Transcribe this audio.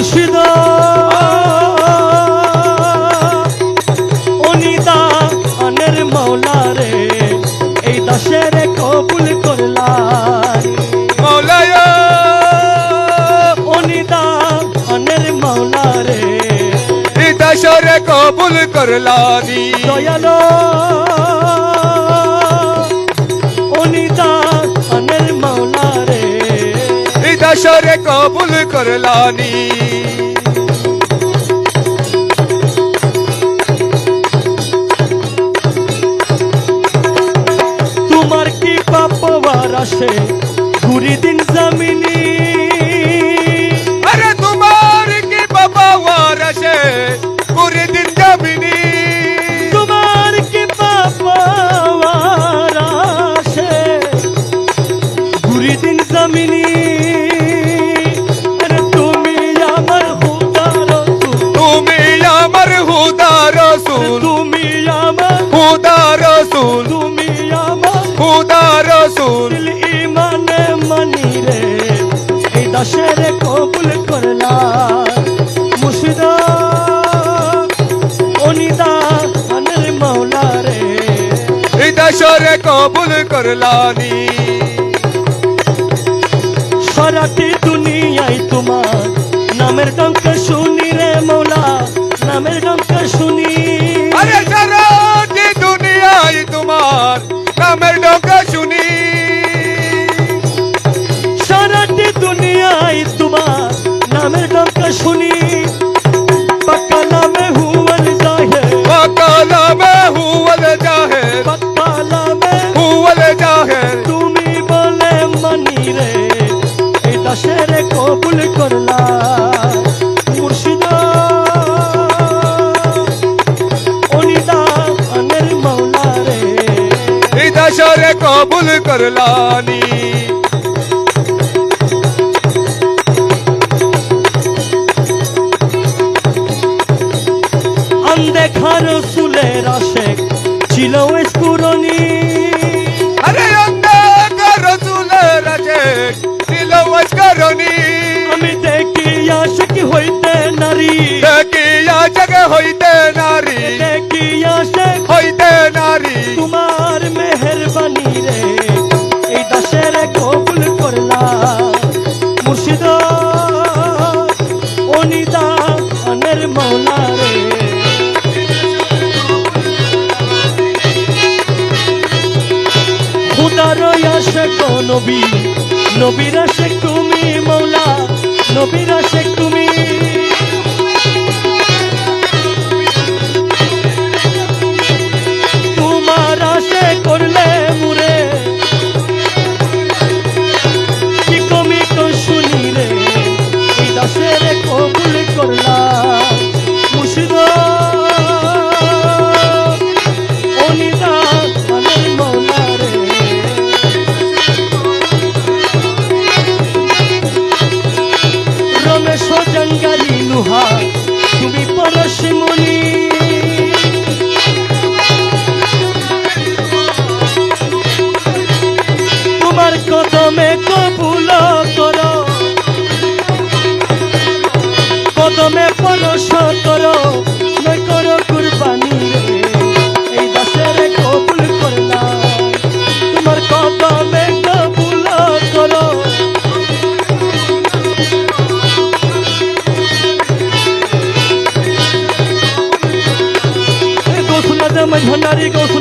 মুর্শিদ। অনিদা আনের মাওলা রে এই দাসের কবুল করলাই মৌলায়া। অনিদা আনের মাওলা রে হৃদয় কবুল করলানি দয়ালো। হৃদয় কবুল করলানি। তোমার কি পাপ আসে? রসুল। তুমি আমার হুদা রসুল। তুমি আমার হুদা রসুল। ইমানে মানি রে। এই দাসের কবুল করলা মুর্শিদা অনিদা আনের মাওলা রে। হৃদয় কবুল করলানি। সারাটি দুনিয়ায় তোমার কবুল করলা মুর্শিদা অনিদা আনের মাওলা রে। হৃদয় কবুল করলানি। আন্দেখার সুলের আশেক ছিল খুদার আশেক নবী। নবীর আশেক তুমি মৌলা নবীর আশেক সাধনারি গোস